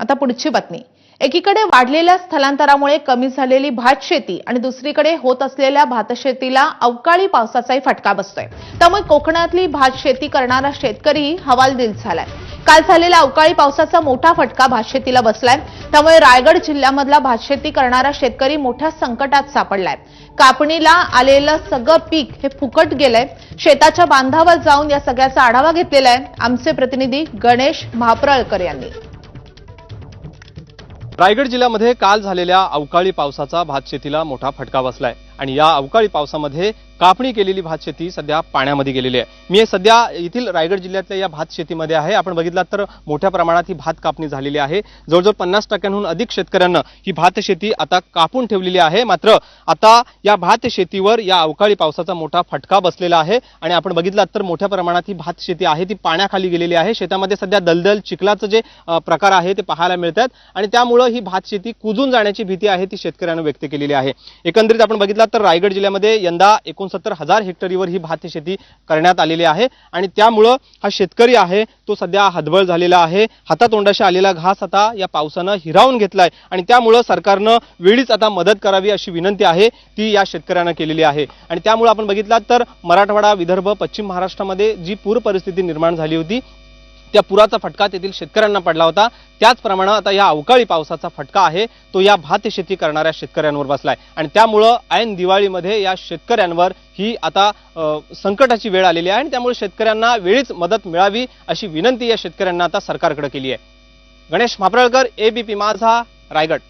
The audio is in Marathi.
आता पुढची बातमी. एकीकडे वाढलेल्या स्थलांतरामुळे कमी झालेली भात शेती आणि दुसरीकडे होत असलेल्या भातशेतीला अवकाळी पावसाचाही फटका बसतोय. त्यामुळे कोकणातली भात शेती करणारा शेतकरी हवालदिल झालाय. काल झालेल्या अवकाळी पावसाचा मोठा फटका भातशेतीला बसलाय. त्यामुळे रायगड जिल्ह्यामधला भातशेती करणारा शेतकरी मोठ्या संकटात सापडलाय. कापणीला आलेलं सगळं पीक हे फुकट गेलंय. शेताच्या बांधावर जाऊन या सगळ्याचा आढावा घेतलेला आहे. आमचे प्रतिनिधी गणेश महाप्रळकर यांनी. रायगड जिल्ह्यामध्ये काल झालेल्या अवकाळी पावसाचा भातशेतीला मोठा फटका बसलाय. आणि या अवकाळी पावसामध्ये कापणी केलेली भातशेती सध्या पाण्यामध्ये गेलेली आहे. मी सध्या येथील रायगड जिल्ह्यातल्या या भात शेतीमध्ये आहे. आपण बघितलात तर मोठ्या प्रमाणात ही भात कापणी झालेली आहे. जवळजवळ पन्नास टक्क्यांहून अधिक शेतकऱ्यांना ही भात शेती आता कापून ठेवलेली आहे. मात्र आता या भात शेतीवर या अवकाळी पावसाचा मोठा फटका बसलेला आहे. आणि आपण बघितलात तर मोठ्या प्रमाणात ही भात शेती आहे. ती पाण्याखाली गेलेली आहे. शेतामध्ये सध्या दलदल चिखलाचं जे प्रकार आहे ते पाहायला मिळतात. आणि त्यामुळं ही भात शेती कुजून जाण्याची भीती आहे ती शेतकऱ्यांना व्यक्त केलेली आहे. एकंदरीत आपण बघितलात तर रायगड जिल्ह्यामध्ये यंदा एकोणसत्तर हजार हेक्टरीवर ही भात शेती करण्यात आलेली आहे. आणि त्यामुळं हा शेतकरी आहे तो सध्या हदबळ झालेला आहे. हातातोंडाशी आलेला घास आता या पावसानं हिरावून घेतलाय. आणि त्यामुळं सरकारनं वेळीच आता मदत करावी अशी विनंती आहे ती या शेतकऱ्यांना केलेली आहे. आणि त्यामुळं आपण बघितलात तर मराठवाडा विदर्भ पश्चिम महाराष्ट्रामध्ये जी पूर परिस्थिती निर्माण झाली होती त्या पुराचा फटका तेथील शेतकऱ्यांना पडला होता. त्याचप्रमाणे आता या अवकाळी पावसाचा फटका आहे. तो या भात शेती करणाऱ्या शेतकऱ्यांवर बसलाय. आणि त्यामुळं ऐन दिवाळीमध्ये या शेतकऱ्यांवर ही आता संकटाची वेळ आलेली आहे. आणि त्यामुळे शेतकऱ्यांना वेळीच मदत मिळावी अशी विनंती या शेतकऱ्यांना आता सरकारकडे केली आहे. गणेश म्हापरळकर एबीपी माझा रायगड.